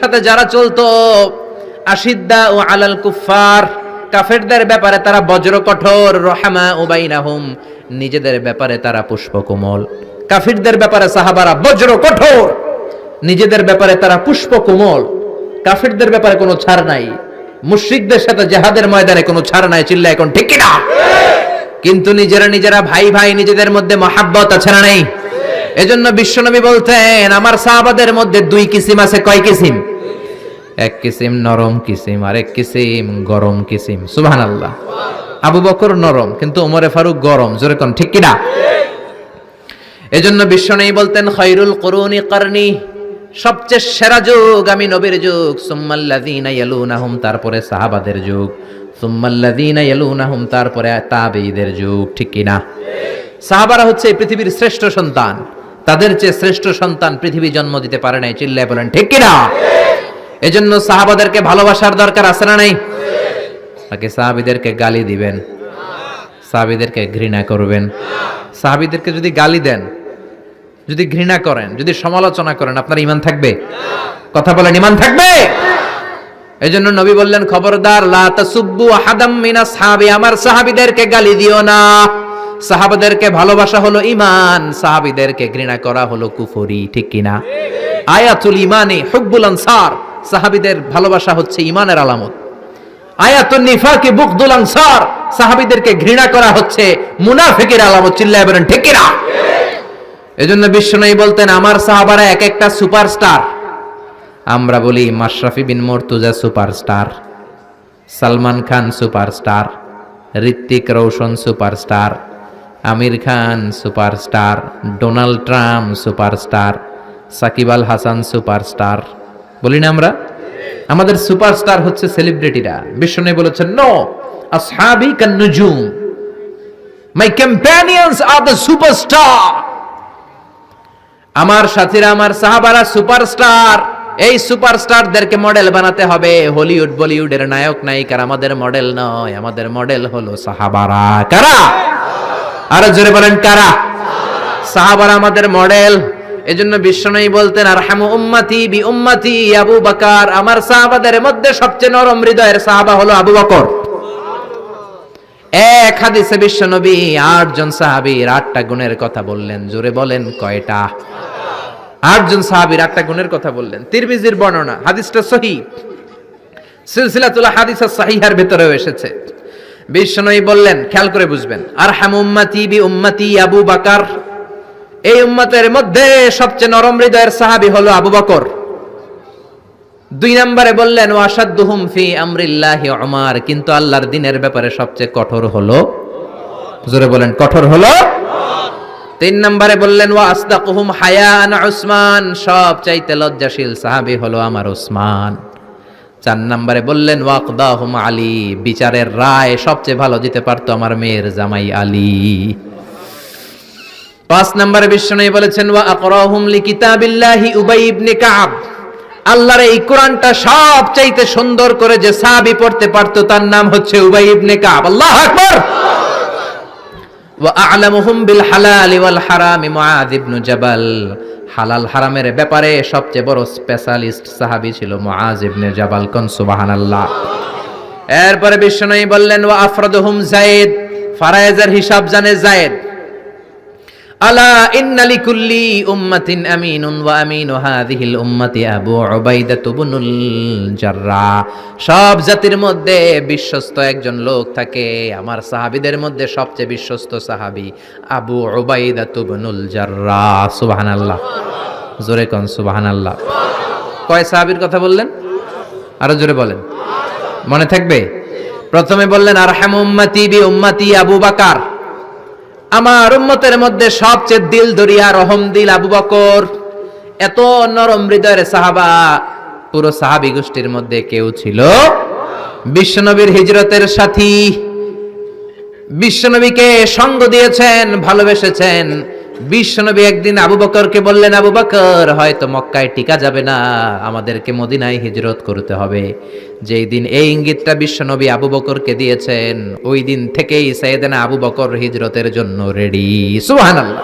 সাথে যারা চলতো, আশিদ্দা ও আলাল কুফার কাফেরদের ব্যাপারে তারা বজ্র কঠোর, রহামা উবাইনাহুম নিজেদের ব্যাপারে তারা পুষ্পকোমল। কাফিরদের ব্যাপারে সাহাবারা বজ্র কঠোর। নিজেদের ব্যাপারে তারা পুষ্পকোমল। কাফিরদের ব্যাপারে কোনো ছাড় নাই। মুশরিকদের সাথে জেহাদের ময়দানে কোনো ছাড় নাই চিল্লা এখন ঠিক না কিন্তু নিজেরা নিজেরা ভাই ভাই নিজেদের মধ্যে মহাব্বত আছে না নেই? এজন্য বিশ্বনবী বলতেন, আমার সাহাবাদের মধ্যে দুই কিসিম আছে, কয় কিসিম? এক কিসিম নরম কিসিম আর এক কিসিম গরম কিসিম। সুবহান আল্লাহ আবু বকর নরম, কিন্তু ওমরে ফারুক গরম। জোরে কোন, ঠিক কিনা? এজন্য বিশ্বনবী বলতেন খৈরুল করুনি করনি। সবচেয়ে সেরা যুগ আমি নবীর যুগ। সুম্মাল্লাযীনা ইয়ালুনাহুম, তারপরে সাহাবাদের যুগ। সুম্মাল্লাযীনা ইয়ালুনাহুম, তারপরে তাবেঈদের যুগ। ঠিক কিনা? সাহাবারা হচ্ছে পৃথিবীর শ্রেষ্ঠ সন্তান। তাদের চেয়ে শ্রেষ্ঠ সন্তান পৃথিবী জন্ম দিতে পারে নাই। চিল্লায় বলেন, ঠিক কিনা? এজন্য সাহাবাদেরকে ভালোবাসার দরকার আছে না নাই? নাকি সাহাবিদেরকে গালি দিবেন। সাহাবিদেরকে ঘৃণা করবেন। সাহাবিদেরকে যদি গালি দেন, যদি ঘৃণা করেন, যদি সমালোচনা করেন, আপনার ইমান থাকবে? কথা বলেন ইমান থাকবে? এই জন্য নবী বললেন, খবরদার আমার সাহাবিদেরকে গালি দিও না। সাহাবাদেরকে ভালোবাসা হলো ইমান সাহাবিদেরকে ঘৃণা করা হলো কুফরি, ঠিক কিনা? আয়াতুল ইমানে হুব্বুল আনসার। সাহাবিদের ভালোবাসা হচ্ছে ইমানের আলামত। আয়াতুন নিফাকি বুকদুল আনসার, সাহাবিদেরকে ঘৃণা করা হচ্ছে মুনাফিকের আলামত, চিল্লায় বলেন, ঠিক কিনা? এজন্য বিশ্বনবী বলতেন, আমার সাহাবারা এক একটা সুপারস্টার। আমরা বলি, Mashrafe bin Mortaza superstar. Salman Khan superstar. Hrithik Roshan superstar. Aamir Khan superstar. Donald Trump superstar. Shakib Al Hasan superstar. বলি না আমরা? আমাদের সুপারস্টার হচ্ছে সেলিব্রিটিরা। বিশ্বনবী বলেছেন নো আসহাবি কান নুজুম মাই কম্প্যানিয়ন্স আর দ্য সুপারস্টার আমার সাথীরা, আমার সাহাবারা সুপারস্টার। এই সুপারস্টারদেরকে মডেল বানাতে হবে। হলিউড, বলিউডের নায়ক, নায়িকার আমাদের মডেল নয়। আমাদের মডেল হলো সাহাবারা। কারা? আর জোরে বলেন, কারা? সাহাবারা আমাদের মডেল। এজন্য বিশ্বনবী বলতেন আর হামু উম্মাতি বি উম্মতি আবু বাকার। আমার সাহাবাদের মধ্যে সবচেয়ে নরম হৃদয়ের সাহাবা হলো আবু বকর। এক হাদিসে বিশ্বনবী আটজন সাহাবীর আটটা গুণের কথা বললেন। জোরে বলেন, কয়টা? আটজন সাহাবীর আটটা গুণের কথা বললেন। তিরমিজির বর্ণনা, হাদিসটা সহি। সিলসিলাতুল হাদিস সাহিহার ভেতরেও এসেছে। বিশ্বনবী বললেন, খেয়াল করে বুঝবেন আর হাম উম্মাতি বি উম্মতি আবু বাকার। এই উম্মতের মধ্যে সবচেয়ে নরম হৃদয়ের সাহাবি হলো আবু বকর। দুই নম্বরে বললেন ওয়াসাদ্দুহুম ফি আমরিল্লাহি উমার। কিন্তু আল্লাহর দিনের ব্যাপারে সবচেয়ে কঠোর হলো, জোরে বলেন, কঠোর হলো তিন নম্বরে বললেন, ওয়া আসদাকুহুম হায়ান উসমান। সব লজ্জাশীল সাহাবি হলো আমার উসমান। চার নম্বরে বললেন ওয়াকদাহুম আলী। বিচারের রায় সবচেয়ে ভালো দিতে পারতো আমার মেয়ের জামাই আলী। পাঁচ নম্বরে বিশ্বনবী বলেছেন, ওয়া আল্লাহর এই কোরআনটা সব চাইতে সুন্দর করে যে সাহাবী পড়তে পারতো, তার নাম হচ্ছে উবাই কাব। আল্লাহু ওয়া বিল জাবাল। হালাল হারামের ব্যাপারে সবচেয়ে বড় স্পেশালিস্ট সাহাবী ছিল জাবাল এরপরে বিশ্বনবী বললেন, ওয়া আফরাদুহুম যায়েদ ফারায়েজের হিসাব জানে যায়েদ আলা ইন্না লিকুল্লি উম্মাতিন আমিনুন ওয়া আমিনু হাযিহিল উম্মাতি আবু উবাইদা ইবনুল জাররাহ সব জাতির মধ্যে বিশ্বস্ত একজন লোক থাকে। আমার সাহাবীদের মধ্যে সবচেয়ে বিশ্বস্ত সাহাবী আবু উবাইদা ইবনুল জাররাহ সুবহানাল্লাহ। জোরে কোন সুবহানাল্লাহ। কয় সাহাবীর কথা বললেন? আরও জোরে বলেন। মনে থাকবে? প্রথমে বললেন, আরহাম উম্মতি বি উম্মতি আবু বাকার। আমার উম্মতের মধ্যে সবচেয়ে দিল দরিয়া, রহম দিল আবু বকর। এত নরম হৃদয়ের সাহাবা, পুরো সাহাবি গোষ্ঠীর মধ্যে কেউ ছিল। বিশ্বনবীর হিজরতের সাথী। বিশ্বনবীকে সঙ্গ দিয়েছেন, ভালোবেসেছেন। বিশ্বনবী একদিন আবু বকরকে বললেন, আবু বকর, হয়তো মক্কায় টিকা যাবে না। আমাদেরকে মদিনায় হিজরত করতে হবে। যেই দিন এই ইঙ্গিতটা বিশ্বনবী আবু বকরকে দিয়েছেন, ওই দিন থেকেই সাইয়েদেনা আবু বকর হিজরতের জন্য রেডি। সুবহানাল্লাহ।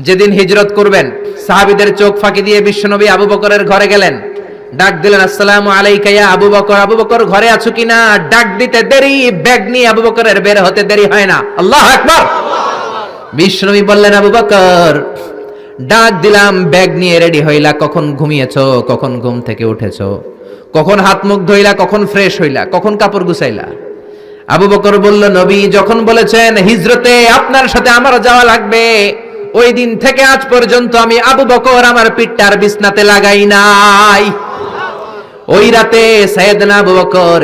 যেদিন হিজরত করবেন, সাহাবীদের চোখ ফাঁকি দিয়ে বিশ্বনবী আবু বকরের ঘরে গেলেন। ডাক দিলেন, আসসালামু আলাইকা ইয়া আবু বকর আবু বকর ঘরে আছো কিনা? ডাক দিতে দেরি, ব্যাগ নিয়ে আবু বকরের বের হতে দেরি হয় না। আল্লাহ আকবার। বিষ্ণবী বললেন, আবু বকর, ডাক দিলাম, ব্যাগ নিয়ে রেডি হইলা, কখন ঘুমিয়েছো, কখন ঘুম থেকে উঠেছো, কখন হাত মুখ ধইলা, কখন ফ্রেশ হইলা, কখন কাপড় গুছাইলা? আবু বকর বলল, নবী যখন বলেছেন, হিজরতে আপনার সাথে আমার যাওয়া লাগবে, ওই দিন থেকে আজ পর্যন্ত আমি আবু বকর আমার পিঠটার বিছনাতে লাগাই নাই। ওই রাতে সাইয়েদনা আবু বকর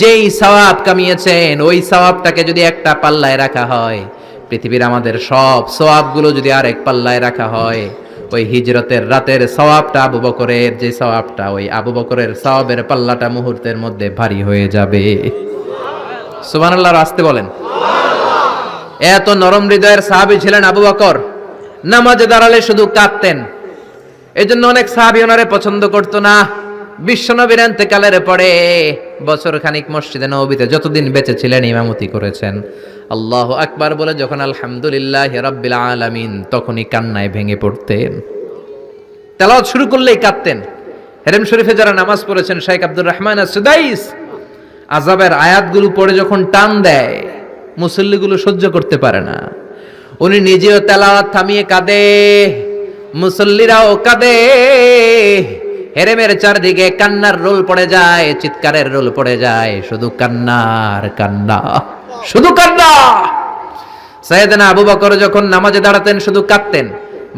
যেই সওয়াব কামিয়েছেন, ওই সওয়াবটাকে যদি একটা পাল্লায় রাখা হয় পৃথিবীর আমাদের সব সওয়াবগুলো যদি আরেক পাল্লায় রাখা হয়, ওই হিজরতের রাতের সওয়াবটা আবু বকরের, যে সওয়াবটা ওই আবু বকরের সওয়াবের পাল্লাটা মুহূর্তের মধ্যে ভারী হয়ে যাবে। সুবহানাল্লাহ আসতে বলেন। এত নরম হৃদয়ের সাহাবী ছিলেন আবু বকর। নামাজে দাঁড়ালে শুধু কাঁদতেন। এই জন্য অনেক সাহাবি ওনারে পছন্দ করতো না। বিশ্বনবীর এতেকালের পরে বছর খানিক মসজিদে নবীতে যতদিন বেঁচে ছিলেন, ইমামতি করেছেন। আল্লাহ আকবার বলে যখন আলহামদুলিল্লাহ রাব্বিল আলামিন তখনই কান্নায় ভেঙে পড়তেন। তেলাওয়াত শুরু করলেই কাঁদতেন। হেরেম শরীফে যারা নামাজ পড়েছেন শেখ আব্দুর রহমান সুদাইস আজাবের আয়াতগুলো পড়ে যখন টান দেয়, মুসল্লিগুলো সহ্য করতে পারে না। উনি নিজেও তেলাওয়াত থামিয়ে কাঁদে, মুসল্লিরাও কাঁদে। হেরেমের চারদিকে কান্নার রোল পড়ে যায়, চিৎকারের রোল পড়ে যায়। শুধু কান্নার কান্না, শুধু কান্না। সাইয়েদনা আবু বকর যখন নামাজে দাঁড়াতেন, শুধু কাঁদতেন।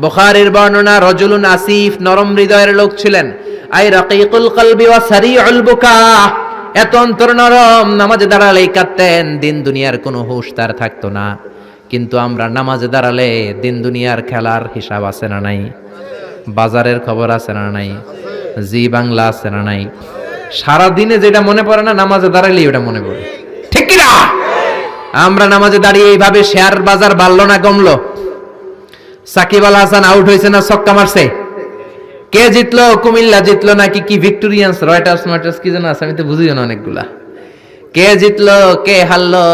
বুখারীর বর্ণনা, রজুলুন আসিফ নরম হৃদয়ের লোক ছিলেন। আই রাকিকুল কলবি ওয়া সারিউল বুকা। এত অন্তর নরম, নামাজে দাঁড়ালেই কাঁদতেন, দিন দুনিয়ার কোনো হুঁশ তার থাকতো না। কিন্তু আমরা নামাজে দাঁড়ালে দিন দুনিয়ার খেলার হিসাব আছে না নাই? বাজারের খবর আছে না নাই? জি বাংলা আছে না নাই? সারা দিনে যেটা মনে পড়ে না, নামাজে দাঁড়ালেই ওটা মনে পড়ে। ঠিক কিনা? আমরা নামাজে দাঁড়িয়ে এইভাবে শেয়ার বাজার বাড়লো না কমলো? সাকিব আল হাসান আউট হয়েছে না ছক্কা মারছে? কে জিতলো? কুমিল্লা জিতলো নাকি কি ভিক্টোরিয়ান্স? রয়টার্স মার্টার্স কি যেন আছে, আমি তো বুঝিও না অনেকগুলা। কে জিতলো? কে হারলো?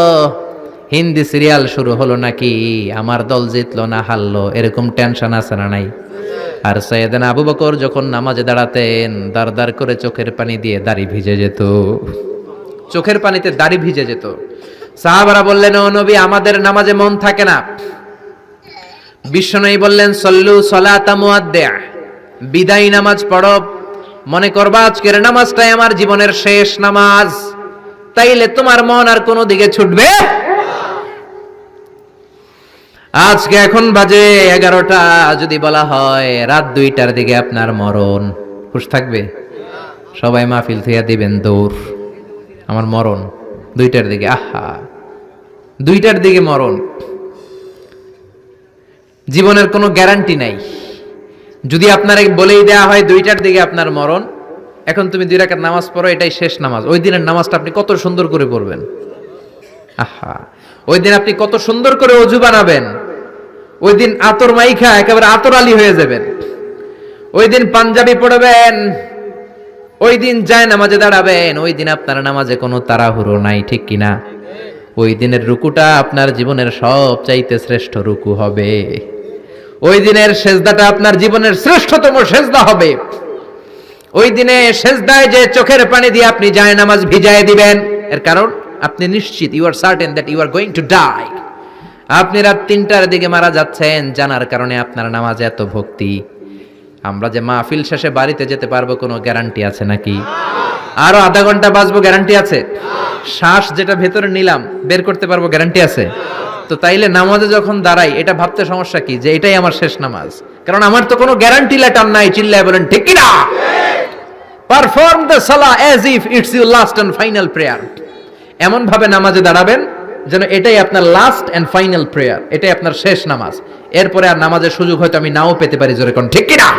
হিন্দি সিরিয়াল শুরু হলো নাকি? আমার দল জিতলো না, হারলো। এরকম টেনশন আছে না নাই? আর সৈয়দান আবু বকর যখন নামাজে দাঁড়াতেন, দাঁড় দাঁড় করে চোখের পানি দিয়ে দাড়ি ভিজে যেত। চোখের পানিতে দাড়ি ভিজে যেত। সাহাবারা বললেন, ও নবী, আমাদের নামাজে মন থাকে না। বিশ্বনবী বললেন, সল্লু সলাতা মুয়াদ্দিয়া বিদায় নামাজ পড়ো। মনে করবা, আজকের নামাজটাই আমার জীবনের শেষ নামাজ। তাইলে তোমার মন আর কোনো দিকে ছুটবে? আজকে এখন বাজে এগারোটা, যদি বলা হয় রাত দুইটার দিকে আপনার মরণ। খুশ থাকবে? সবাই মাহফিল থিয়া দিবেন দৌড়। আমার মরণ, দুইটার দিকে, আহা। দুইটার দিকে মরণ। জীবনের কোনো গ্যারান্টি নাই। যদি আপনার বলেই দেয়া হয় দুইটার দিকে আপনার মরণ, এখন তুমি দুই রাকাত নামাজ পড়ো, এটাই শেষ নামাজ। ওই দিনের নামাজটা আপনি কত সুন্দর করে পড়বেন। আহা। ওই দিন আপনি কত সুন্দর করে অজু বানাবেন। ওই দিন আতর মাইখা একেবারে আতর আলী হয়ে যাবেন। ওই দিন পাঞ্জাবি পড়বেন। ওই দিন যায় নামাজে দাঁড়াবেন। ওই দিন আপনার নামাজে কোনো তাড়াহুড়ো নাই, ঠিক কিনা ওই দিনের রুকুটা আপনার জীবনের সব চাইতে শ্রেষ্ঠ রুকু হবে। ওই দিনের সেজদাটা আপনার জীবনের শ্রেষ্ঠতম সেজদা হবে। ওই দিনে সেজদায় যে চোখের পানি দিয়ে আপনি যায় নামাজ ভিজায় দিবেন। এর কারণ? আপনি নিশ্চিত you are certain that you are going to die আপনি রাত তিনটার দিকে মারা যাচ্ছেন, জানার কারণে আপনার নামাজে এত ভক্তি। আমরা যে মাহফিল শেষে বাড়িতে যেতে পারব, কোনো গ্যারান্টি আছে নাকি? আরও আধা ঘণ্টা বাঁচবো গ্যারান্টি আছে? শ্বাস যেটা ভেতরে নিলাম, বের করতে পারব গ্যারান্টি আছে? তো তাইলে নামাজে যখন দাঁড়াই, এটা ভাবতে সমস্যা কি? যে এটাই আমার শেষ নামাজ। কারণ আমার তো কোনো গ্যারান্টি লেটার নাই, চিল্লায় বলেন, ঠিক না? Perform the salah as if it's your last and final prayer এমন ভাবে নামাজে দাঁড়াবেন যেন এটাই আপনার লাস্ট অ্যান্ড ফাইনাল প্রেয়ার এটাই আপনার শেষ নামাজ। এরপরে আর নামাজের সুযোগ হয়তো আমি নাও পেতে পারি জোরে কোন, ঠিক কিনা?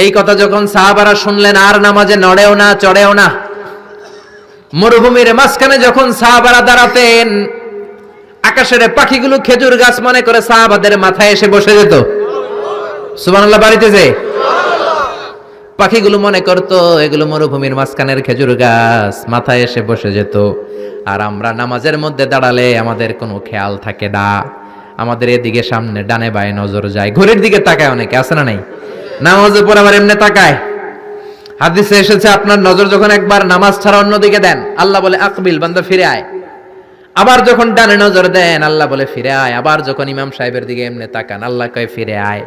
এই কথা যখন সাহাবারা শুনলেন, আর নামাজে নড়েও না, চড়েও না, মরুভূমির মাঝখানে যখন সাহাবারা দাঁড়াতেন, আকাশের পাখিগুলো খেজুর গাছ মনে করে সাহাবাদের মাথায় এসে বসে যেত। সুবহানাল্লাহ, বাড়িতে যে পাখিগুলো মনে করতো, এগুলো মরুভূমির মাঝখানের খেজুর গাছ, মাথায় এসে বসে যেত। আর আমরা নামাজের মধ্যে দাঁড়ালে আমাদের কোনো খেয়াল থাকে না। আমাদের এদিকে সামনে ডানে বায়ে নজর যায়। ঘড়ির দিকে তাকায় অনেকে, আছে না নাই? নামাজের পর আবার এমনি তাকায়। হাদিসে এসেছে, আপনার নজর যখন একবার নামাজ ছাড়া অন্যদিকে দেন, আল্লাহ বলে, আকবিল, বান্দা ফিরে আয়। আবার যখন ডানে নজর দেন, আল্লাহ বলে, ফিরে আয়। আবার যখন ইমাম সাহেবের দিকে এমনি তাকান, আল্লাহ কয়, ফিরে আয়।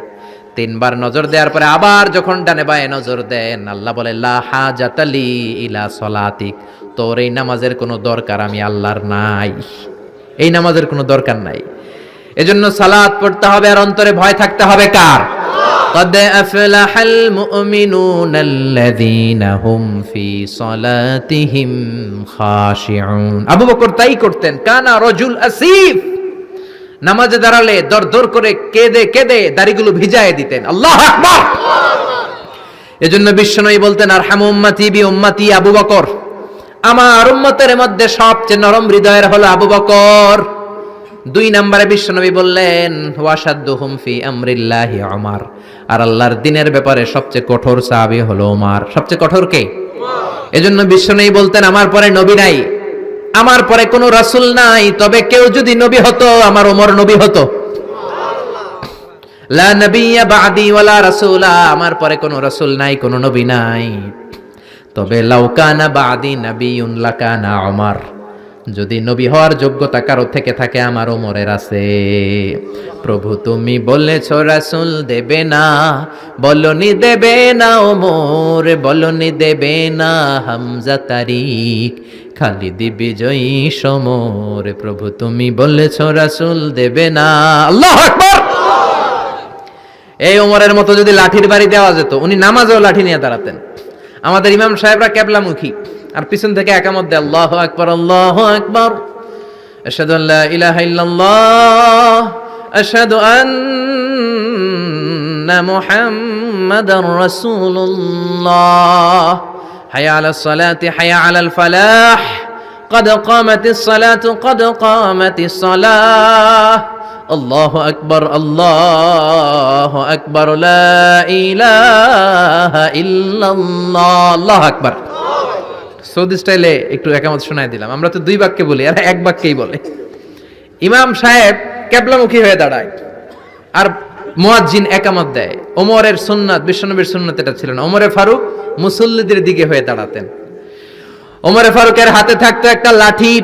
তিনবার নজর দেওয়ার পরে আবার যখন ডানে বায়ে নজর দেন আল্লাহ বলে লা হাজাতালি ইলা সলাতিক তোর এই নামাজের কোনো দরকার আমি আল্লাহর নাই এই নামাজের কোনো দরকার নাই এজন্য সালাত পড়তে হবে আর অন্তরে ভয় থাকতে হবে কার قد أفلح المؤمنون الذين هم في صلاتهم خاشعون আবু বকর তাই করতেন কানা রজুল আসিফ নামাজে দাঁড়ালে দর দর করে কেঁদে কেঁদে দাড়িগুলো ভিজায় দিতেন। আল্লাহ আকবার! এজন্য বিশ্বনবী বলতেন আর হাম উম্মাতি বি উম্মাতি আবু বকর। আমার উম্মতের মধ্যে সবচেয়ে নরম হৃদয়ের হলো আবু বকর। দুই নম্বরে বিশ্বনবী বললেন ওয়াসাদ্দুহুম ফি আমরিল্লাহি ওমর আর আল্লাহর দিনের ব্যাপারে সবচেয়ে কঠোর সাহাবী হলো ওমর সবচেয়ে কঠোর কে? এজন্য বিশ্বনবী বলতেন, আমার পরে নবী নাই। আমার পরে কোনো রাসূল নাই, তবে কেউ যদি নবী হতো, আমার ওমর নবী হতো। লা রাসূলা, আমার পরে কোনো রাসূল নাই, কোনো নবী নাই। তবে লাউকানা বাদি নবিয়ুন লাকানা ওমর। যদি নবী হওয়ার যোগ্যতা কারও থেকে থাকে, আমার ওমরের আছে। প্রভু, তুমি বলেছ রাসুল দেবে না, বলনি দেবে না ওমর, বলনি দেবে না হামজা তারিক। খালিদ বিজয়ী সমর। প্রভু, তুমি বলেছ, রাসূল দেবে না। আল্লাহ এই ওমরের মতো যদি লাঠির বাড়ি দেওয়া যেত, উনি নামাজেও লাঠি নিয়ে দাঁড়াতেন। আমাদের ইমাম সাহেবরা কেবলামুখী আর পিছন থেকে একামত দেয়, আল্লাহ আকবার আল্লাহ আকবার। আশহাদু আল্লা ইলাহা ইল্লাল্লাহ, আশহাদু আন্না হায়া আলাস সালাতি হায়া আলাল ফালাহ قد قامت الصلاة قد قامت الصلاة الله أكبر الله أكبر لا إله إلا الله الله أكبر সৌদি স্টাইলে একটু একামত শোনায় দিলাম আমরা তো দুই বাক্যে বলি আর এক বাক্যেই বলে ইমাম সাহেব কেবলামুখী হয়ে দাঁড়ায় আর মুয়াজ্জিন একামত দেয়। ওমরের সুন্নাত, বিশ্বনবীর সুন্নাত এটা ছিল না। ওমরে ফারুক মুসল্লিদের দিকে হয়ে দাঁড়াতেন। ওমরে ফারুকের হাতে থাকতো একটা লাঠি।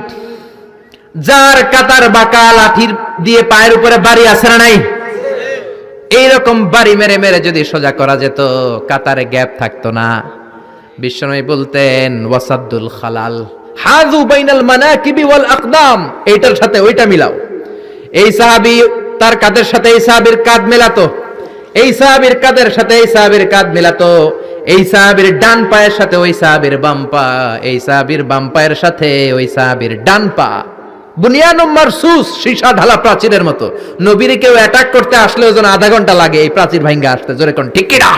যার কাতার বাঁকা লাঠির দিয়ে পায়ের উপরে বাড়ি আছে না নাই? এইরকম বাড়ি মেরে মেরে যদি সোজা করা যেত, কাতারে গ্যাপ থাকতো না। বিশ্বনবী বলতেন ওয়াসাদ্দুল খালাল হাজু বাইনাল মানাকিবি ওয়াল আকদাম। এইটার সাথে ওইটা মিলাও। এই সাহাবী তার কাদের সাথে এই সাহাবীর কাঁধ মেলাতো? এই সাহাবীর কাদের সাথে এই সাহাবীর কাঁধ মেলাতো? এই সাহাবীর ডান পায়ের সাথে ওই সাহাবীর বাম পা, এই সাহাবীর বাম পায়ের সাথে ওই সাহাবীর ডান পা। সীসা ঢালা প্রাচীরের মতো। নবীর কেউ অ্যাটাক করতে আসলেও যেন আধা ঘণ্টা লাগে এই প্রাচীর ভাঙ্গা আসতে। জোরে কোন ঠিক কিনা?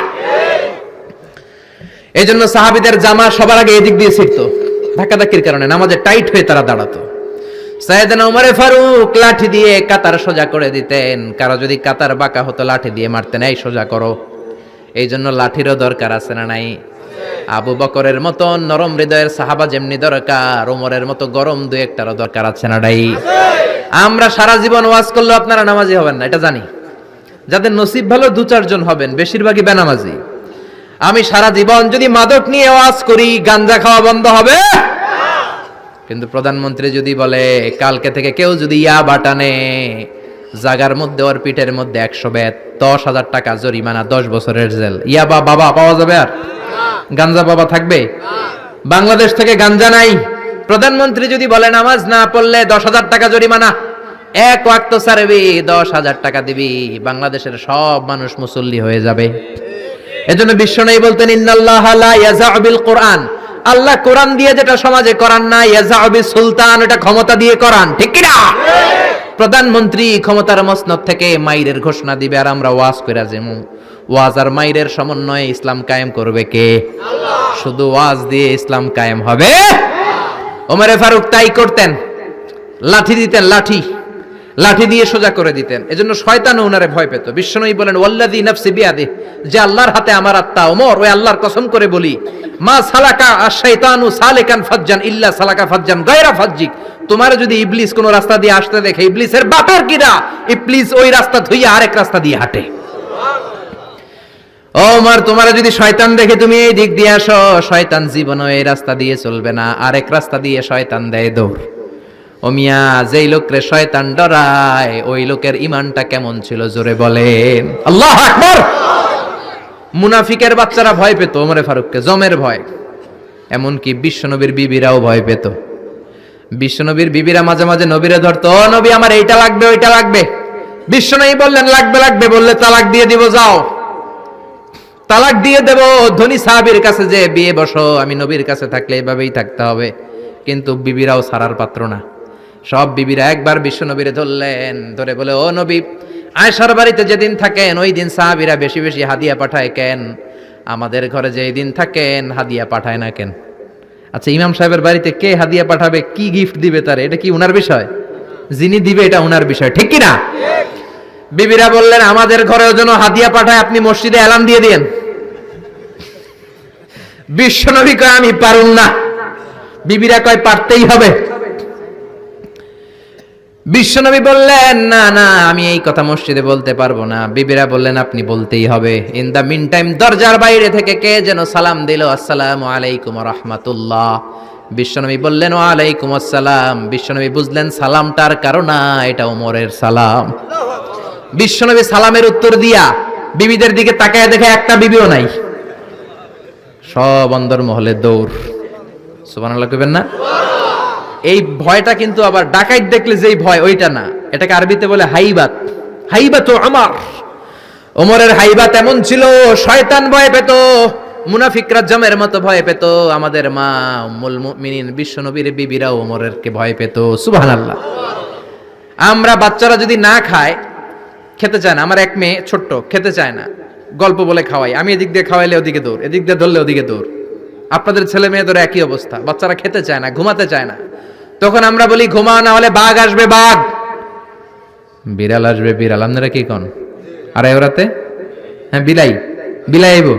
এই জন্য সাহাবিদের জামা সবার আগে এদিক দিয়ে ছিটতো। ধাক্কাধাক্কির কারণে নামাজে টাইট হয়ে তারা দাঁড়াতো। সাইয়েদনা উমরে ফারুক লাঠি দিয়ে কাতার সোজা করে দিতেন। কারও যদি কাতার বাঁকা হতো, লাঠি দিয়ে মারতেন, এই সোজা করো। এই জন্য লাঠিরও দরকার আছে না নাই? আবু বকরের মতো নরম হৃদয়ের সাহাবা যেমনি দরকার, ওমরের মতো গরম দু একটারও দরকার আছে না নাই? আমরা সারা জীবন ওয়াজ করলে আপনারা নামাজি হবেন না, এটা জানি। যাদের নসিব ভালো দু চারজন হবেন, বেশিরভাগই বেনামাজি। আমি সারা জীবন যদি মাদক নিয়ে ওয়াজ করি, গাঞ্জা খাওয়া বন্ধ হবে? কিন্তু প্রধানমন্ত্রী যদি বলে, কালকে থেকে কেউ যদি ইয়া বাটানে, জাগার মধ্যে ওর পিঠের মধ্যে একশো বেত, দশ হাজার টাকা জরিমানা, দশ বছরের জেল। ইয়া বা বাবা, পাওয়া যাবে আর? গাঞ্জা বাবা থাকবে? বাংলাদেশ থেকে গাঞ্জা নাই। প্রধানমন্ত্রী যদি বলে, নামাজ না পড়লে দশ হাজার টাকা জরিমানা, এক ওয়াক্ত সারবি দশ হাজার টাকা দিবি, বাংলাদেশের সব মানুষ মুসল্লি হয়ে যাবে। এজন্য বিশ্ব নেই বলতেন, ইন্নাল্লাহ লা ইয়াজাউ বিল কোরআন। আল্লাহ কোরআন দিয়ে যেটা সমাজে করান না ইয়াজাউ বিল সুলতান এটা ক্ষমতা দিয়ে করান। ঠিক কি না প্রধানমন্ত্রী ক্ষমতার মসনদ থেকে মাইরের ঘোষণা দিবে আর আমরা ওয়াজ কইরা যেমু ওয়াজ আর মাইরের সমন্বয়ে ইসলাম কায়েম করবে কে? শুধু ওয়াজ দিয়ে ইসলাম কায়েম হবে? ওমরে ফারুক তাই করতেন লাঠি দিতেন লাঠি। লাঠি দিয়ে সোজা করে দিতেন। এজন্য শয়তান ওনারে ভয় পেত। বিশ্বনবী বলেন, ওয়াল্লাযী নাফসি বিয়াদি যে আল্লাহর হাতে আমার আত্মা ওমর ওই আল্লাহর কসম করে বলি, মা সালাকা আশ-শাইতানু সালিকান ফাজ্জান ইল্লা সালাকা ফাজ্জান গায়রা ফাজ্জিক তোমার যদি ইবলিস কোন রাস্তা দিয়ে আসতে দেখে, ইবলিসের বাপের কিনা ইবলিস ওই রাস্তা ধুইয়া আরেক রাস্তা দিয়ে হাঁটে। ওমর তোমার যদি শয়তান দেখে তুমি এই দিক দিয়ে আসো, শয়তান জীবনও এই রাস্তা দিয়ে চলবে না। আরেক রাস্তা দিয়ে শয়তান দেয় দৌড়। ও মিয়া, যেই লোকরে শয়তান ডরায়, ওই লোকের ইমানটা কেমন ছিল জোরে বলেন। আল্লাহ আকবার! মুনাফিকের বাচ্চারা ভয় পেত, ওমরে ফারুককে, জমের ভয়। এমনকি বিশ্বনবীর বিবিরাও ভয় পেত। বিশ্বনবীর বিবিরা মাঝে মাঝে নবীরে ধরতো, ও নবী, আমার এইটা লাগবে, ওইটা লাগবে। বিশ্বনবী বললেন, লাগবে লাগবে। বললে, তালাক দিয়ে দিব, যাও। তালাক দিয়ে দেব, ধনী সাহাবীর কাছে যে, বিয়ে বসো, আমি নবীর কাছে থাকলে এভাবেই থাকতে হবে। কিন্তু বিবিরাও সারার পাত্র না। সব বিবিরা একবার বিশ্ব নবীরে ধরলেন। ধরে বলে, ও নবী আয়সার বাড়িতে যেদিন থাকেন, ওই দিন সাহাবীরা বেশি বেশি হাদিয়া পাঠায় কেন? আমাদের ঘরে যেই দিন থাকেন, হাদিয়া পাঠায় না কেন? আচ্ছা ইমাম সাহেবের বাড়িতে কে হাদিয়া পাঠাবে, কি গিফট দিবে তার? এটা কি উনার বিষয়? যিনি দিবে, এটা উনার বিষয়। ঠিক কি না বিবিরা বললেন, আমাদের ঘরেও যেন হাদিয়া পাঠায়, আপনি মসজিদে এলান দিয়ে দিয়েন। বিশ্বনবী কয়, আমি পারুম না। বিবিরা কয়, পারতেই হবে। বিশ্বনবী বললেন, না না, আমি এই কথা মসজিদে বলতে পারব না। বিবিরা বললেন, আপনি বলতেই হবে। ইন দা মিন টাইম দরজার বাইরে থেকে কে যেন সালাম দিল, আসসালামু আলাইকুম রহমাতুল্লাহ। বিশ্বনবী বললেন ও আলাইকুম আসসালাম। বিশ্বনবী বুঝলেন সালামটার কারণ এটা ওমরের সালাম। বিশ্বনবী সালামের উত্তর দিয়া বিবিদের দিকে তাকায় দেখে একটা বিবিও নাই। সব অন্দর মহলে দৌড়। সুবহানাল্লাহ কইবেন না? এই ভয়টা কিন্তু আবার ডাকাইত দেখলে যেই ভয়, ওইটা না। এটাকে আরবিতে বলে হাইবাত। হাইবাত আমার। ওমরের হাইবাত এমন ছিল, শয়তান ভয় পেত, মুনাফিকরা জমের মতো ভয় পেত। আমাদের মা উম্মুল মুমিনিন, বিশ্বনবীর বিবিরা ওমরের কে ভয় পেত। সুবহানাল্লাহ। আমরা বাচ্চারা যদি না খায়, খেতে চায় না। আমার এক মেয়ে ছোট্ট, খেতে চায় না। গল্প বলে খাওয়াই। আমি এদিক দিয়ে খাওয়াইলে ওদিকে দৌড়, এদিক দিয়ে ধরলে ওদিকে দৌড়। আপনাদের ছেলে মেয়েদের একই অবস্থা। বাচ্চারা খেতে চায় না, ঘুমাতে চায় না। তখন আমরা বলি, ঘুমা, না হলে বাঘ আসবে, বাঘ! বিড়াল আসবে, বিড়াল। আপনারা কি কন? আর ওরাতে হ্যাঁ বিলাই। বিলাই আইব।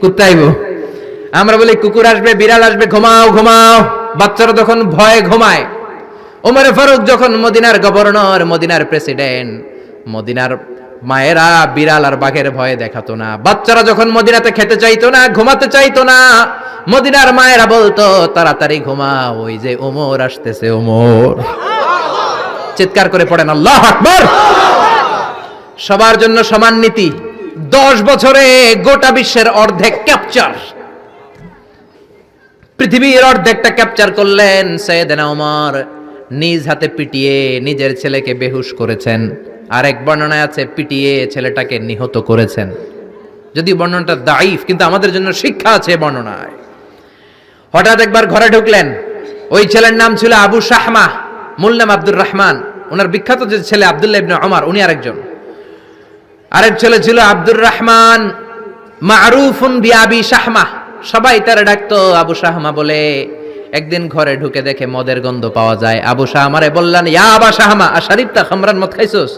কুত্তা আইব। আমরা বলি, কুকুর আসবে, বিড়াল আসবে, ঘুমাও ঘুমাও! বাচ্চারা তখন ভয়ে ঘুমায়। ওমরে ফারুক যখন মদিনার গভর্নর, মদিনার প্রেসিডেন্ট, মদিনার মায়েরা বিড়াল আর বাঘের ভয়ে দেখাতো না। বাচ্চারা যখন মদিনাতে খেতে চাইতো না, ঘুমাতে চাইতো না, মদিনার মায়েরা বলতো, তাড়াতাড়ি ঘুমা ওই যে ওমর আসতেছে, ওমর। চিৎকার করে পড়েন, আল্লাহ আকবর! সবার জন্য সমান নীতি, দশ বছরে গোটা বিশ্বের অর্ধেক ক্যাপচার। পৃথিবীর অর্ধেকটা ক্যাপচার করলেন সৈয়দনা ওমর, নিজ হাতে পিটিয়ে নিজের ছেলেকে বেহুশ করেছেন। আরেক বর্ণনায় আছে, পিটিয়ে ছেলেটাকে নিহত করেছেন। যদি বর্ণনাটা দাইফ কিন্তু আমাদের জন্য শিক্ষা আছে বর্ণনায়। হঠাৎ একবার ঘরে ঢুকলেন। ওই ছেলের নাম ছিল আবু শাহমা, মূল নাম আব্দুর রহমান। ওনার বিখ্যাত যে ছেলে আব্দুল্লাহ ইবনে ওমর, উনি আরেকজন। আরেক ছেলে ছিল আব্দুর রহমান, মারুফুন বিআবি শাহমা। সবাই তারা ডাকতো, আবু শাহমা বলে। একদিন ঘরে ঢুকে দেখে মদের গন্ধ পাওয়া যায়। আবু শাহমারে বললেন, ইয়া আবা শাহমা আর শারিফ তা খামরান মদ খাইছোস?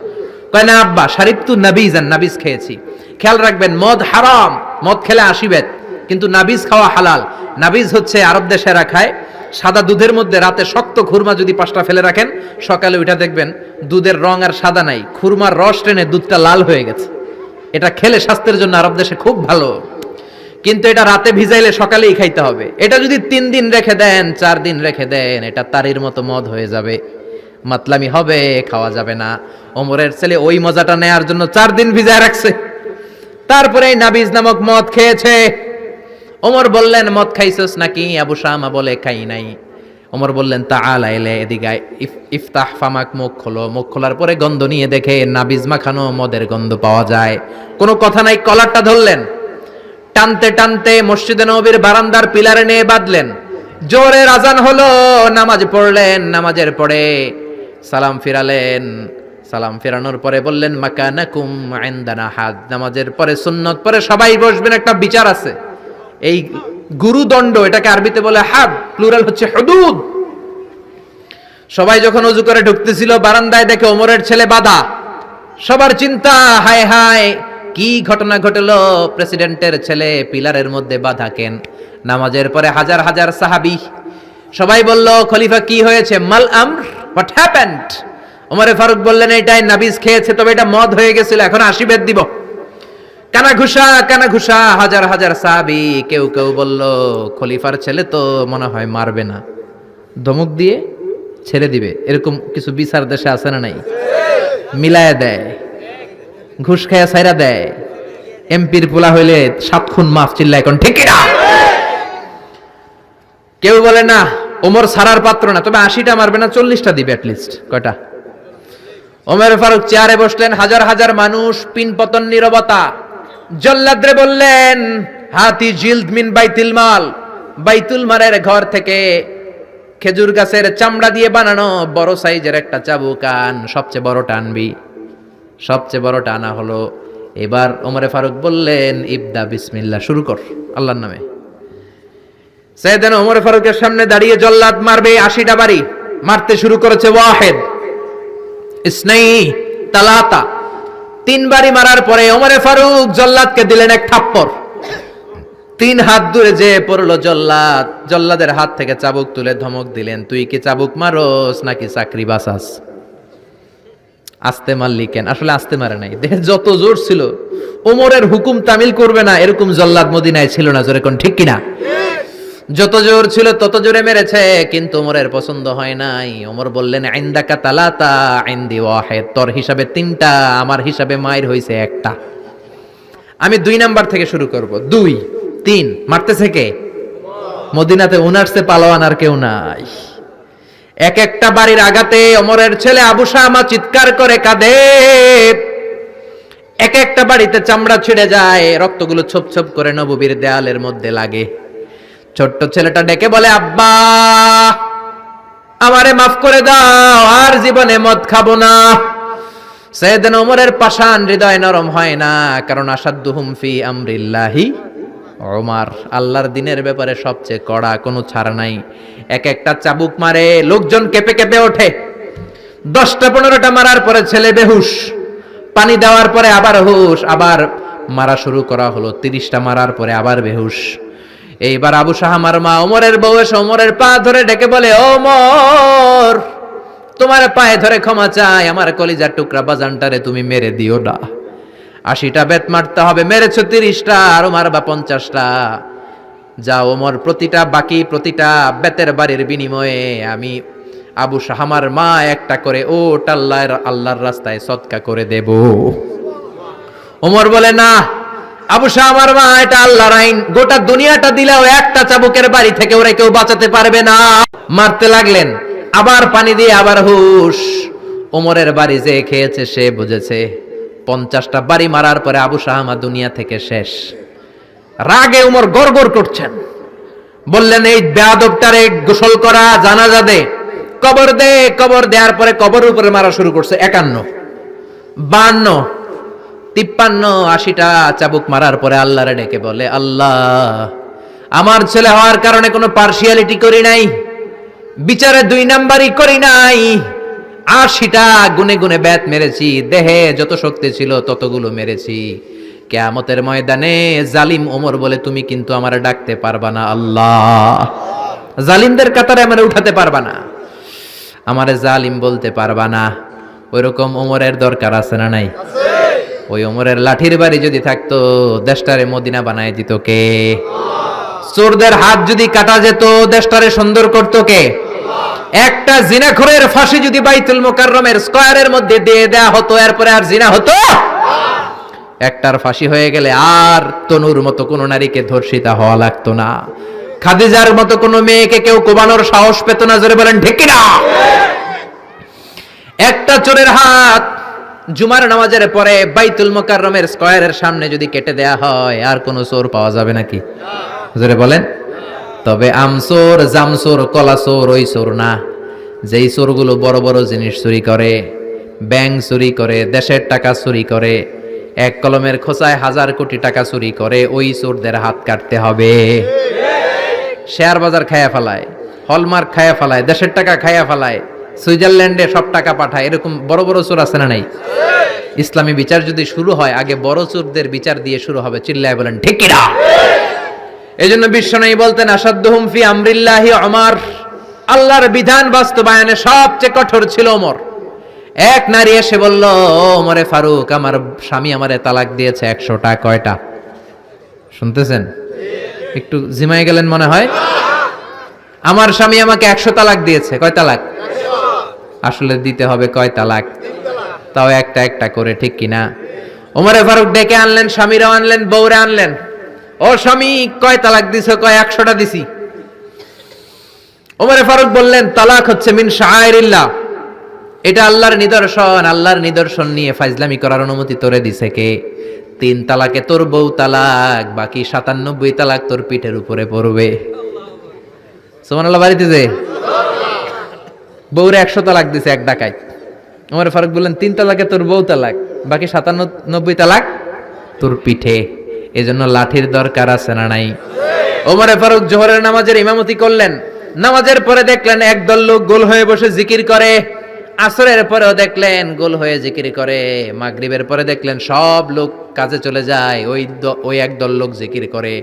কয়, না আব্বা শারিফ তু নাবিজ, আর নাবিজ খেয়েছি। খেয়াল রাখবেন, মদ হারাম, মদ খেলে আসিবেন কিন্তু নাবিজ খাওয়া হালাল। নাবিজ হচ্ছে আরব দেশেরা খায় সাদা দুধের মধ্যে রাতে শক্ত খুরমা যদি পাঁচটা ফেলে রাখেন, সকালে ওইটা দেখবেন, দুধের রং আর সাদা নাই। খুরমার রস টেনে দুধটা লাল হয়ে গেছে। এটা খেলে স্বাস্থ্যের জন্য আরব দেশে খুব ভালো। কিন্তু এটা রাতে ভিজাইলে সকালেই খাইতে হবে। এটা যদি তিন দিন রেখে দেন, চার দিন রেখে দেন, এটা তারির মতো মদ হয়ে যাবে। মাতলামি হবে, খাওয়া যাবে না। ওমরের ছেলে ওই মজাটা নেয়ার জন্য চার দিন ভিজায় রাখছে। তারপরে নাবিজ নামক মদ খেয়েছে। ওমর বললেন, মদ খাইছস নাকি? আবু শামা বলে, খাই নাই। ওমর বললেন তা আলাইলে এদিকে ইফ- ইফতাহ ফামাক মুখ খোলো। মুখ খোলার পরে গন্ধ নিয়ে দেখে নাবিজ মাখানো মদের গন্ধ পাওয়া যায়। কোনো কথা নাই, কলারটা ধরলেন। টানতে টানতে মসজিদে নবীর বারান্দার পিলারে নিয়ে বাঁধলেন। জোরে আজান হলো, নামাজ পড়লেন, নামাজের পরে সালাম ফিরালেন। সালাম ফেরানোর পরে বললেন, মাকানাকুম ইনদানা হাদ। নামাজের পরে, সুন্নত পরে সবাই বসবেন, একটা বিচার আছে। এই গুরুদণ্ড, এটাকে আরবিতে বলে হাদ, প্লুরাল হচ্ছে হুদুদ। সবাই যখন অজু করে ঢুকতেছিল, বারান্দায় দেখে ওমরের ছেলে বাধা। সবার চিন্তা, হায় হায় কি ঘটনা ঘটলো? প্রেসিডেন্টের ছেলে পিলারের মধ্যে বাধা কেন? নামাজের পরে হাজার হাজার সাহাবি সবাই বলল, খলিফা কি হয়েছে? মাল আমর? হোয়াট হ্যাপেন্ড ওমরে ফারুক বললেন, এটাই নাবিজ খেয়েছে, তবে এটা মদ হয়ে গেছিল, এখন আশীর্বাদ দিব। কানা ঘুষা কানা ঘুষা হাজার হাজার সাহাবি কেউ কেউ বলল, খলিফার ছেলে তো মনে হয় মারবে না। ধমক দিয়ে ছেড়ে দিবে। এরকম কিছু বিচার দেশে আছে না নাই? মিলায় দেয়। ঘুষ খায়া সাইরা দেয়। এমপির পোলা হইলে সাত খুন মাফ চিল্লা এখন ঠিক না কেউ বলে না, ওমর সারার পাত্র না, তবে আশিটা মারবে না, চল্লিশটা দিবে অ্যাটলিস্ট কয়টা? ওমর ফারুক চেয়ারে বসলেন, হাজার হাজার মানুষ, পিন পতন নীরবতা। জল্লাদ্রে বললেন, হাতি জিলদ মিন বাইতুল মাল। বাইতুল মালের ঘর থেকে খেজুর গাছের চামড়া দিয়ে বানানো, বড় সাইজের একটা চাবুক আন, সবচেয়ে বড় টানবি। সবচেয়ে বড় টানা হলো, এবার ওমরে ফারুক বললেন, ইবদা বিসমিল্লাহ, শুরু কর, আল্লাহর নামে। সেদিন ওমরে ফারুকের সামনে দাঁড়িয়ে জল্লাদ মারবে আশিটা বাড়ি, মারতে শুরু করেছে ওয়াহেদ, ইসনাই, তালাতা। তিন বাড়ি মারার পরে ওমরে ফারুক জল্লাদকে দিলেন এক থাপ্পড়। তিন হাত দূরে যে পড়ল জল্লাদ, জল্লাদের হাত থেকে চাবুক তুলে ধমক দিলেন, তুই কি চাবুক মারোস নাকি চাকরি বাসাস আস্তে মারলি কেন আসলে আস্তে মারে নাই। দেহে যত জোর ছিল, ওমরের হুকুম তামিল করবে না, এরকম জল্লাদ মদিনায় ছিল না, জোরে কোন ঠিক কিনা? যত জোর ছিল, তত জোরে মেরেছে, কিন্তু ওমরের পছন্দ হয় নাই। ওমর বললেন, আইন্দাকা তালাতা, আইন্দি ওয়াহেদ। তোর হিসাবে তিনটা, আমার হিসাবে মায়ের হয়েছে একটা। আমি দুই নাম্বার থেকে শুরু করব। দুই, তিন। মারতেছে কে? মদিনাতে উনারসে পালোয়ান আর কেউ নাই। এক একটা বাড়ির আগাতে অমরের ছেলে আবু শামা চিৎকার করে কাঁদে। এক একটা বাড়িতে চামড়া ছিঁড়ে যায়, রক্তগুলো ছোপ ছোপ করে নববীর দেয়ালের মধ্যে লাগে। ছোট্ট ছেলেটা ডেকে বলে, আব্বা, আমারে মাফ করে দাও, আর জীবনে মদ খাব না। সেদিন ওমরের পাষাণ হৃদয় নরম হয় না, কারণ আসাদুহুম ফি আমরিল্লাহি ওমার, আল্লাহর দিনের ব্যাপারে সবচেয়ে কড়া কোনো ছাড় নাই। এক একটা চাবুক মারে, লোকজন কেঁপে কেঁপে ওঠে। দশটা পনেরোটা মারার পরে ছেলে বেহুশ। পানি দেওয়ার পরে আবার হুশ, আবার মারা শুরু করা হলো। তিরিশটা মারার পরে আবার বেহুশ। এইবার আবু সাহামার মা ওমরের বউ এসে ওমরের পা ধরে ডেকে বলে, ওমর, তোমার পায়ে ধরে ক্ষমা চাই, আমার কলিজার টুকরা বাজানটারে তুমি মেরে দিও না। আশিটা বেত মারতে হবে, মেরেছো তিরিশটা, আরও মারবা পঞ্চাশটা। যা ওমর প্রতিটা বাকি, প্রতিটা বেতের বাড়ির বিনিময়ে আমি আবু সাহামার মা একটা করে ও টাল্লার আল্লাহর রাস্তায় সৎকা করে দেব। ওমর বলে, না, আবু শাহমার মা, এটা আল্লাহর আইন। গোটা দুনিয়াটা দিলেও একটা চাবুকের বাড়ি থেকে ওরা কেউ বাঁচাতে পারবে না। মারতে লাগলেন, আবার পানি দিয়ে আবার হুশ। ওমরের বাড়ি যে খেয়েছে সে বুঝেছে। পঞ্চাশটা বাড়ি মারার পরে আবু শাহমা দুনিয়া থেকে শেষ। রাগে উমর গড়গড় করছেন। বললেন, এই বেয়াদবটারে গোসল করা, জানাজা দে। কবর দে, কবর দেওয়ার পরে কবর উপরে মারা শুরু করছে। একান্ন, বান্ন, তিপ্পান্ন, আশিটা চাবুক মারার পরে আল্লাহরে ডেকে বলে, আল্লাহ, আমার ছেলে হওয়ার কারণে কোনো পার্সিয়ালিটি করি নাই, বিচারে দুই নাম্বারই করি নাই। আশিটা গুনে গুনে ব্যাত মেরেছি, দেহে যত শক্তি ছিল ততগুলো মেরেছি। কেয়ামতের ময়দানে জালিম ওমর বলে, তুমি কিন্তু আমার ডাকতে পারবা না, আল্লাহ। জালিমদের কাতারে আমার উঠাতে পারবা না। আমারে জালিম বলতে পারবা না। ওই রকম ওমরের দরকার আছে না নাই? ওই ওমরের লাঠির বাড়ি যদি থাকতো, দেশটারে মদিনা বানায় দিত কে? চোরদের হাত যদি কাটা যেত, দেশটারে সুন্দর করতো কে? একটা জিনাখোরের ফাঁসি যদি বাইতুল মোকাররমের স্কয়ারের মধ্যে দিয়ে দেয়া হতো, এরপরে আর জিনা হতো? একটার ফাঁসি হয়ে গেলে আর তনুর মতো কোনো নারীকে ধর্ষিতা হওয়া লাগতো না। খাদিজার মতো কোনো মেয়েকে কেউ কোবানোর সাহস পেত না, জোরে বলেন, ঠিক না একটা চোরের হাত জুমার নামাজের পরে বাইতুল মোকাররমের স্কয়ারের সামনে যদি কেটে দেয়া হয়, আর কোনো চোর পাওয়া যাবে নাকি? জোরে বলেন তবে আমসোর জামসোর কলাসোর ওই চোর না। যেই চোরগুলো বড় বড় জিনিস চুরি করে, ব্যাংক চুরি করে, দেশের টাকা চুরি করে, এক কলমের খোঁচায় হাজার কোটি টাকা চুরি করে, ওই চোরদের হাত কাটতে হবে। শেয়ার বাজার খায়া ফেলায়, হলমার্ক খায়া ফেলায়, দেশের টাকা খায়া ফেলায়, সুইজারল্যান্ডে সব টাকা পাঠায়, এরকম বড় বড় চোর আছে না নাই? ইসলামী বিচার যদি শুরু হয়, আগে বড় চোরদের বিচার দিয়ে শুরু হবে, চিল্লায় বলেন ঠিক না এই জন্য বিশ্বনয়ী বলতেন আসাদ্দুহুম ফি আমরিল্লাহি অমর আল্লাহর বিধান বাস্তবায়নে সবচেয়ে কঠোর ছিল ওমর। এক নারী এসে বলল, ওমরে ফারুক, আমার স্বামী আমারে তালাক দিয়েছে একশোটা, কয়টা? শুনতেছেন? একটু জিমাই গেলেন মনে হয়? আমার স্বামী আমাকে একশো তালাক দিয়েছে। কয় তালাক? আসলে দিতে হবে কয় তালাক? তাও একটা একটা করে, ঠিক কিনা? ওমরে ফারুক ডেকে আনলেন, স্বামীরাও আনলেন, বউরে আনলেন। ও স্বামী, কয় তালাক দিছ? কয় একশোটা দিছি। ওমরে ফারুক বললেন, তালাক হচ্ছে মিন শাহরিল্লাহ এটা আল্লাহর নিদর্শন আল্লাহর নিদর্শন নিয়ে ফাইজলামি করার অনুমতি তোরে দিছে কে? তিন তালাকে তোর বউ তালাক, বাকি সাতানব্বই তালাক তোর পিঠের উপরে পড়বে। সোমানাল্লাহ বাড়িতে যে? বউরে একশো তালাক দিছে এক ডাকায়। ওমর ফারুক বললেন, তিন তালাকে তোর বউ তালাক, বাকি সাতানব্বই তালাক তোর পিঠে। এজন্য লাঠির দরকার আছে না নাই? ওমরে ফারুক জোহরের নামাজের ইমামতি করলেন। নামাজের পরে দেখলেন একদল লোক গোল হয়ে বসে জিকির করে। আসরের পরেও দেখলেন গোল হয়ে জিকির করে। মাগরিবের পরে দেখলেন সব লোক কাজে চলে যায়, ওই ওই একদল লোক জিকির করে।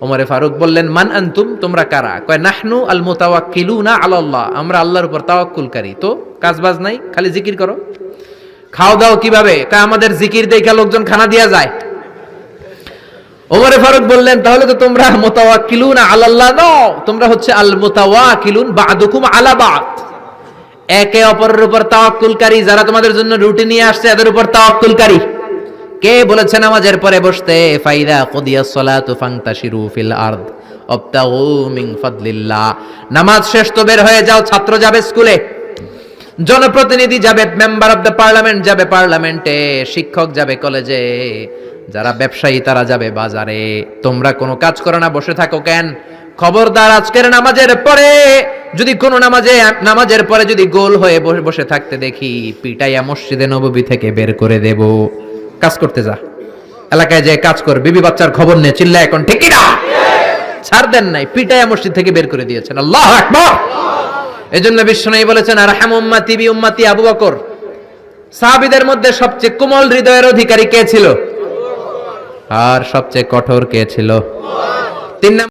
ওমরে ফারুক বললেন, মান আনতুম? তোমরা কারা? কয়, নাহনু আল মুতাওয়াক্কিলুনা আলাল্লাহ। আমরা আল্লাহর উপর তাওয়াক্কুলকারী। তো কাজবাজ নাই, খালি জিকির করো। খাও দাও কীভাবে? কয়, আমাদের জিকির দেখা লোকজন খানা দিয়া যায়। ওমরে ফারুক বললেন, তাহলে তো তোমরা মোতাওয়াক্কিলুন আলাল্লাহ নও, তোমরা হচ্ছে আল মোতাওয়াকিলুন বাদুকুম আলা বাদ। একে অপরের উপর তাওয়াক্কুলকারী, যারা তোমাদের জন্য রুটি নিয়ে আসছে, এদের উপর তাওয়াক্কুলকারী। কে বলেছে নামাজের পরে বসতে? ফাইদা কুদিয়াস সালাতু ফান্তাশিরু ফিল আরদ অবতাগু মিন ফাদলিল্লাহ। নামাজ শেষ তো বের হয়ে যাও, ছাত্র যাবে স্কুলে। জনপ্রতিনিধি যাবে, মেম্বার অফ দ্য পার্লামেন্ট যাবে পার্লামেন্টে, শিক্ষক যাবে কলেজে। যারা ব্যবসায়ী, তারা যাবে বাজারে। তোমরা কোনো কাজ করো না, বসে থাকো কেন? খবরদার আজকের নামাজের পরে, যদি কোনো নামাজে, নামাজের পরে যদি গোল হয়ে বসে থাকতে দেখি, পিটাইয়া মসজিদে নববী থেকে বের করে দেব। কাজ করতে যা। এলাকায় যে কাজ কর, বিবি বাচ্চার খবর নে, চিল্লা এখন, ঠিক না ছাড় দেন নাই, পিটাইয়া মসজিদ থেকে বের করে দিয়েছেন। আল্লাহ আকবার! এজন্য বিশ্বনবী বলেছেন আর হাম উম্মাতি বি উম্মাতি আবু বকর। সাহাবিদের মধ্যে সবচেয়ে কোমল হৃদয়ের অধিকারী কে ছিল? আর সবচেয়ে কঠোর কে ছিল? তিন